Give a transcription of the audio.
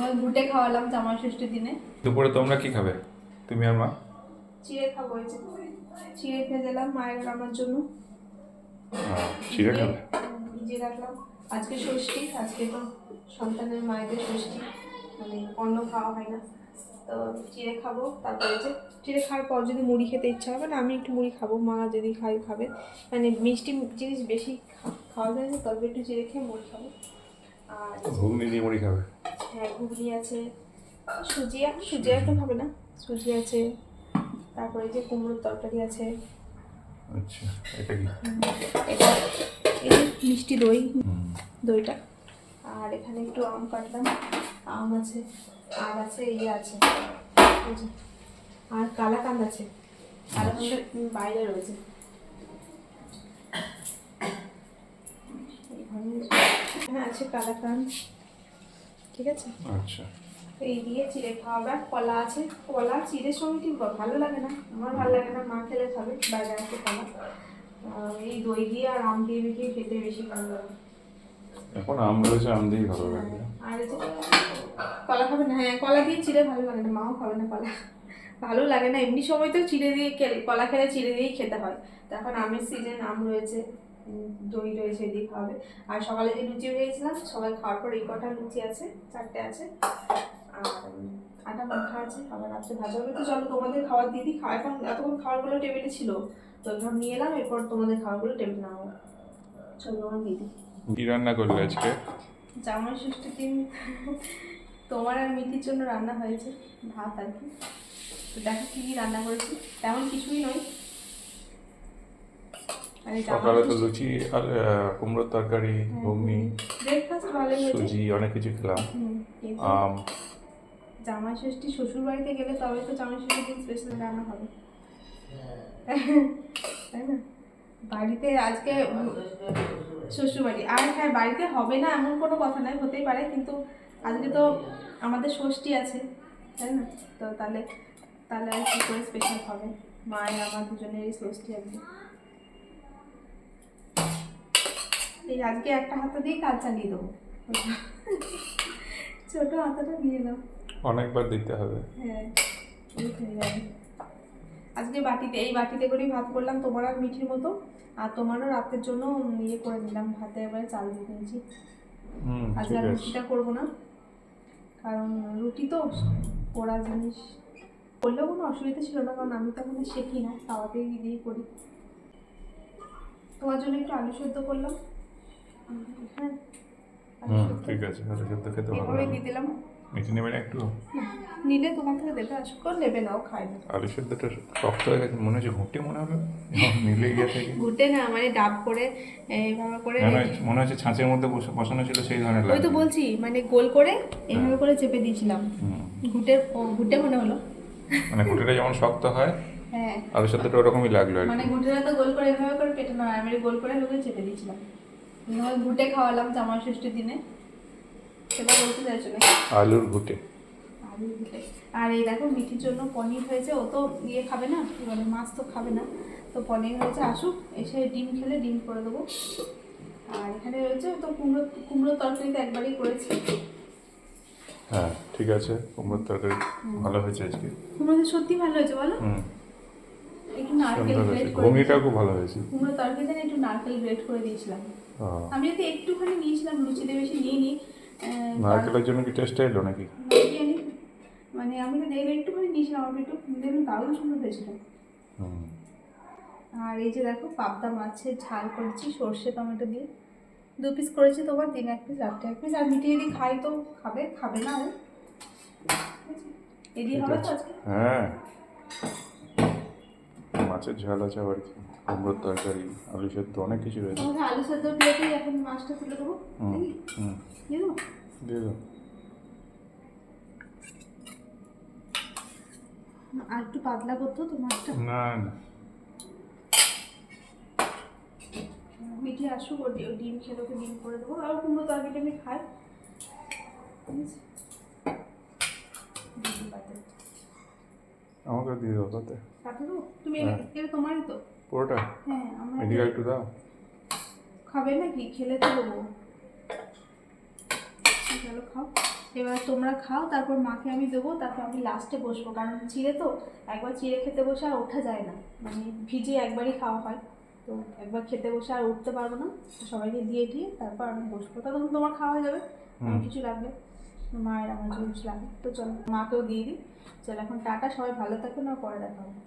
হয় ঘুটে খাওয়ালাম জামাই ষষ্ঠীর দিনে। দুপুরে তোমরা কি খাবে? তুমি আর মা? চিড়ে খাব এই যে। চিড়ে ভেজেলাম মায়ের আমার জন্য। চিড়ে খাবে? ভিজিয়ে রাখলাম। আজকে ষষ্ঠী আজকে তো সন্তানের মায়েদের ষষ্ঠী মানে অন্ন খাওয়া হয় না। তো চিড়ে খাব তারপরে যে চিড়ে খাওয়ার পর যদি মুড়ি খেতে ইচ্ছা হবে না আমি একটু মুড়ি খাব মা যদি খাই খাবে। মানে মিষ্টি জিনিস বেশি খাওয়া যায় না তবে একটু চিড়ে খেয়ে মুড়ি খাব। আর ঘুগনি দিয়ে মুড়ি খাবে? হ্যাঁ ঘুগনি আছে সুজি এখন সুজি এখন হবে না? সুজি আছে তারপরে যে কুমড়োর তরকারি আছে। আচ্ছা এটা কি? এটা এই মিষ্টি দই দইটা। আর এখানে একটু আম কাটলাম আম আছে আর আছে ইয়ে আছে আর কালাকান্দ আছে কালাকান্দ বাইরে রয়েছে। আছে কালাকান্দ ঠিক আছে? আচ্ছা। এই দিয়ে চিড়ে খাওয়াবে কলা আছে। কলা চিড়ের সঙ্গে কি ভালো লাগে না। আমার ভালো লাগে না মা খেলে খাবে বাইরে আছে কলা। এই দই দিয়ে আর আম দিয়ে খেতে বেশি ভালো লাগে। এখন আম রয়েছে আম দিয়েই ভালো লাগবে আর এই কলা খাবে না হ্যাঁ কলা দিয়ে চিড়ে ভালো লাগে না মাও খাবে না কলা। ভালো লাগে না এমনি সময় তো চিড়ে দিয়ে খেলে- কলা খেলে চিড়ে দিয়েই খেতে হয়। তো এখন আমের সিজন আম রয়েছে। দই রয়েছে এদিকে খাবে আর সকালে যে লুচি ভেজেছিলাম সবাই খাওয়ার পর এই কটা লুচি আছে চারটে আছে। আর আটা মাখা আছে আবার রাত্রে ভাজা হবে। তো চলো তোমাদের খাবার দিয়ে দিই। খাওয়া এখন এতক্ষণ খাবারগুলো টেবিলে ছিল। তো এবার নিয়ে এলাম এরপর তোমাদের খাবারগুলো টেবিলে নাও চলো তোমার দিদি কি রান্না করলে আজকে? জামাই ষষ্ঠীর দিন তোমার আর মিতির জন্য রান্না হয়েছে। ভাত আর কি। তো দেখো কি কি রান্না করেছি। তেমন কিছুই নয় মানে সকালে তো লুচি আর কুমড়োর তরকারি ঘুগনি সুজি অনেক কিছু খেলাম। আম। জামাই ষষ্ঠী শ্বশুর বাড়িতে গেলে তবে তো জামাই ষষ্ঠীর দিন স্পেশাল রান্না হবে। তাই না? বাড়িতে আজকে শ্বশুর বাড়ি আর হ্যাঁ বাড়িতে হবে না এমন কোনো কথা নয় হতেই পারে কিন্তু আজকে তো আমাদের ষষ্ঠী আছে তাই না? তো তাহলে তাহলে আর কী করে স্পেশাল হবে? মায়ের আমার দুজনেরই ষষ্ঠী আজকে। এই আজকে একটা হাতা দিয়ে কাজ চালিয়ে দেবো। ছোট হাতাটা নিয়ে নাও। অনেকবার দিতে হবে। হ্যাঁ। আজকে বাটিতে এই বাটিতে করেই ভাত করলাম তোমার আর মিঠির মতো। আর তোমারও রাতের জন্য ইয়ে করে নিলাম ভাতে এবারে চাল দিয়ে দিয়েছি। হুম আজকে আর রুটিটা করব না কারণ রুটি তো পোড়া জিনিস। করলেও কোনো অসুবিধা ছিল না কারণ আমি তো এখন শেখি না তাওয়াতেই দিয়ে করি। তোমার জন্য একটু আলু সেদ্ধ করলাম। হুম ঠিক আছে আলু সেদ্ধ খেতে ভালো লাগে। দিয়ে দিলাম। মিঠি একটু? নিলে তোমার থেকে দেবে নেবে খায় না। আলু সেদ্ধটা শক্ত হয়ে গেছে মনে হচ্ছে ঘুঁটে মনে হবে। নিলে গিয়ে থেকে। ঘুটে না মানে ডাব করে এইভাবে করে মনে হচ্ছে- মনে হচ্ছে ছাঁচের মধ্যে বসানো ছিল সেই ধরনের ওই তো বলছি মানে গোল করে এইভাবে করে চেপে দিয়েছিলাম। ঘুটে ঘুটে মনে হলো। মানে ঘুঁটেটা যেমন শক্ত হয় হ্যাঁ। আলু সেদ্ধটা ওরকমই লাগল মানে ঘুটেটা তো গোল করে এভাবে করে পেটে না আমি গোল করে লোকে চেপে দিয়েছিলাম। এভাবে ঘুটে খাওয়ালাম জামাই ষষ্ঠীর দিনে। সেটা বলতে চাইছো না আলুর ঘুঁটে আর এই দেখো মিঠির জন্য পনির হয়েছে। ও তো ইয়ে খাবে না কি বলে মাছ তো খাবে না। তো পনির হয়েছে আসুক এসে ডিম খেলে ডিম করে দেবো। আর এখানে রয়েছে তো কুমড়ো কুমড়ো তরকারিতে একবারই করেছি। হ্যাঁ ঠিক আছে কুমড়োর তরকারি ভালো হয়েছে আজকে। কুমড়ো সত্যি ভালো হয়েছে বলো? নারকেল গ্রেট করে খুব ভালো হয়েছে। কুমড়ো তরকারিতে একটু নারকেল গ্রেট করে দিয়েছিলাম। আমি যদি একটুখানি নিয়েছিলাম লুচিতে বেশি নিইনি। নারকেলের জন্য কি টেস্ট এলো নাকি? মানে আমি তো দেখলে একটুখানি নিয়েছিলাম আমি একটু দেখলাম দারুণ সুন্দর হয়েছিল। আর এই যে দেখো পাবদা মাছের ঝাল করেছি সর্ষে টমেটো দিয়ে। দু পিস করেছি তোমার দিন এক পিস রাত্রে এক পিস আর মিটি যদি খাই তো খাবে খাবে না ও। এদি হবে তো আজকে? হ্যাঁ। মাছের ঝাল আছে আবার কি? কুমড়োর তরকারি আলু সেদ্ধ অনেক কিছু রয়েছে। আলু সেদ্ধ এখন মাছটা তুলে দেবো। হুম দিয়ে দাও। আর একটু পাতলা করতো তো মাছটা। না না। মিঠি আসুক ওর ডিম খেলে ওকে ডিম করে দেবো। আর কুমড়ো তরকারিটা আমি খাই। ঠিক আছে? আমাকে দিয়ে দাও তাতে। তুমি হ্যাঁ। এটা তোমারই তো। পুরোটা? হ্যাঁ এদিকে একটু দাও। খাবে নাকি? খেলে তো দেবো। চলো খাও। এবার তোমরা খাও তারপর মাকে আমি দেবো তারপর আমি লাস্টে বসবো। কারণ চিড়ে তো একবার চিড়ে খেতে বসে আর ওঠা যায় না। মানে ভিজে একবারই খাওয়া হয়। তো একবার খেতে বসে আর উঠতে পারব না। সবাইকে দিয়ে দিয়ে তারপর আমি বসবো। তখন তোমার খাওয়া হয়ে যাবে। আমার কিছু লাগবে। মায়ের আমার জন্য লাগে। তো চলো, মাকেও দিয়ে দিই। চলো, এখন টাটা, সবাই ভালো থাকুন আর পরে দেখা হবে।